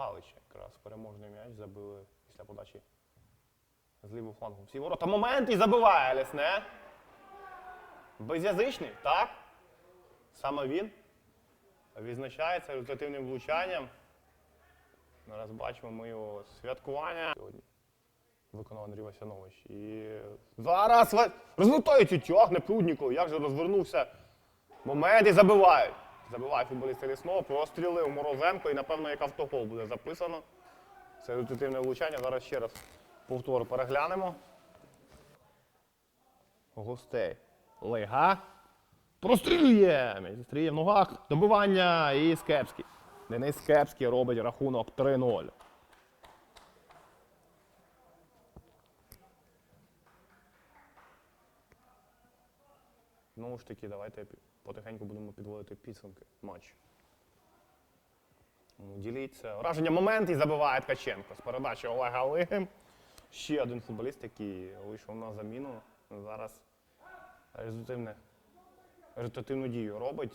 Галича якраз переможний м'яч забили після подачі з лівого флангу. Всі ворота. Момент і забиває Лесне. Безязичний, так? Саме він відзначається результативним влучанням. Зараз бачимо ми його святкування. Сьогодні виконав Андрій Васянович. І зараз ва- тягне Прудніков. Як же розвернувся момент і забивають. Забивають футболісти Лісного, простріли у Морозенко і, напевно, як автогол буде записано. Це результативне влучання. Зараз ще раз повтор переглянемо. Гостей. Лега. Прострілює! М'яч Застріє в ногах. Добивання і Скепський. Денис Скепський робить рахунок 3-0. Знову ж таки, давайте потихеньку будемо підводити підсумки матчу. Діліться. Враження момент і забиває Ткаченко з передачі Олега Лигим. Ще один футболіст, який вийшов на заміну. Зараз результативну дію робить.